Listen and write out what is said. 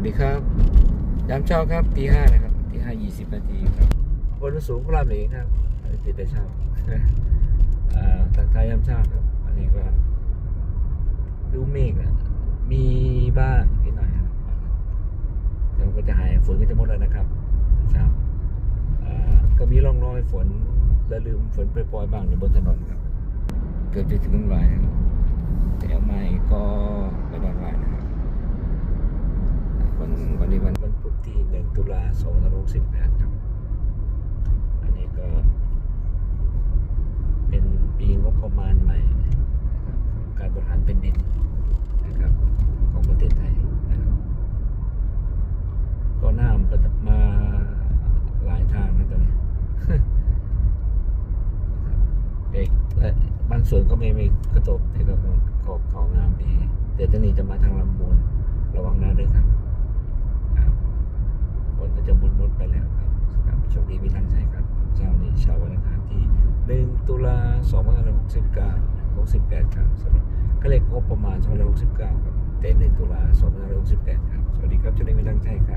วัสดีครับ ยามเช้าครับตีห้านะครับตีห้ายี่สิบนาทีครับบนสูงพระรามเหลงครับตื่นแต่เช้าอ่าทักทายยามเช้าครับ อันนี้ก็ดูเมฆนะมีบ้างนิดหน่อยครับแต่มันก็จะหายฝนก็จะหมดแล้วนะครับเช้าอ่าก็มีร่องรอยฝนและลืมฝนโปรยๆบ้างในบนถนนครับ เกือบจะถึงวันวายครับแต่เอาไม่ก็ไม่ดอนวายนะครับ วันวันนี้วันวันพุธ ที่หนึ่งตุลาสองพันห้าร้อยหกสิบแปดครับ อันนี้ก็ เป็นปีงบประมาณใหม่นะครับการบริหารเป็นดินนะครับ ของประเทศไทยนะครับ ก็น้ำก็จมาหลายทางนะตอนนี้เด็กและบางส่วนก็ไม่ไม่กระทบแต่ก็เขาเขางามดี แต่ตอนนี้จะมาทางลำมูลระวังนะด้วยครับ จะมุดมุดไปแล้วครับครับโชคดีมีทางใจครับเช้านี้เช้าวันอังคารที่ 1 ตุลาสองพันห้าร้อยหกสิบเก้าหกสิบแปดครับสำหรับก็เลขงบประมาณ2569ครับเต็น1ตุลา2568 ครับ สวัสดีครับโชคดีมีทางใจครับ